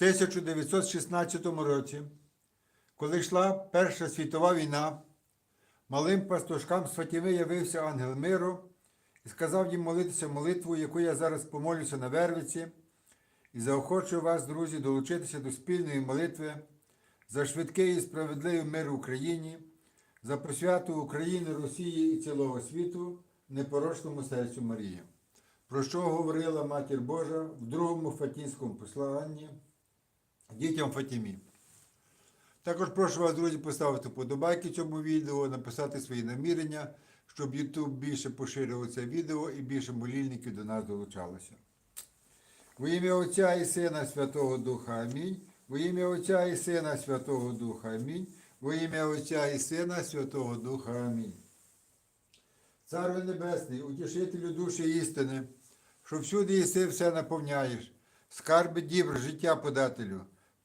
1916 році, коли йшла Перша світова війна, малим пастушкам з явився ангел миру і сказав їм молитися молитву, яку я зараз помолюся на Вервиці, і заохочую вас, друзі, долучитися до спільної молитви за швидкий і справедливий мир в Україні, за просвяту України, Росії і цілого світу, непорочному серцю Марії. Про що говорила Матір Божа в другому Фатінському посланні дітям Фатімі. Також прошу вас, друзі, поставити подобайки цьому відео, написати свої намірення, щоб YouTube більше поширював це відео і більше молільників до нас долучалося. Во ім'я Отця і Сина Святого Духа Амінь. Во ім'я Отця і Сина Святого Духа Амінь. Во ім'я Отця і Сина Святого Духа Амінь. Царю Небесний, утішителю душі істини, що всюди єси все наповняєш, скарби дібр життя подателю,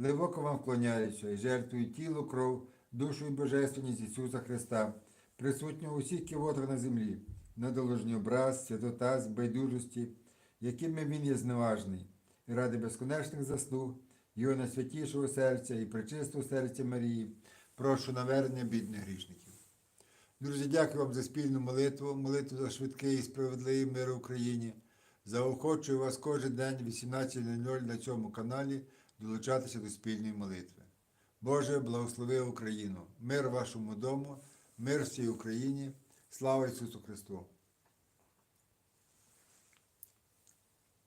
глибоко вам вклоняюся і жертвую тіло, кров, душу і божественність Ісуса Христа, присутнього у всіх ківотах на землі, на доложні образ, святота, байдужості, якими Він є зневажний, і ради безконечних заслуг, Його найсвятішого серця і пречистого серця Марії, прошу навернення бідних грішників. Друзі, дякую вам за спільну молитву, молитву за швидкий і справедливий мир в Україні. Заохочую вас кожен день в 18.00 на цьому каналі долучатися до спільної молитви. Боже, благослови Україну, мир вашому дому, мир всій Україні, слава Ісусу Христу!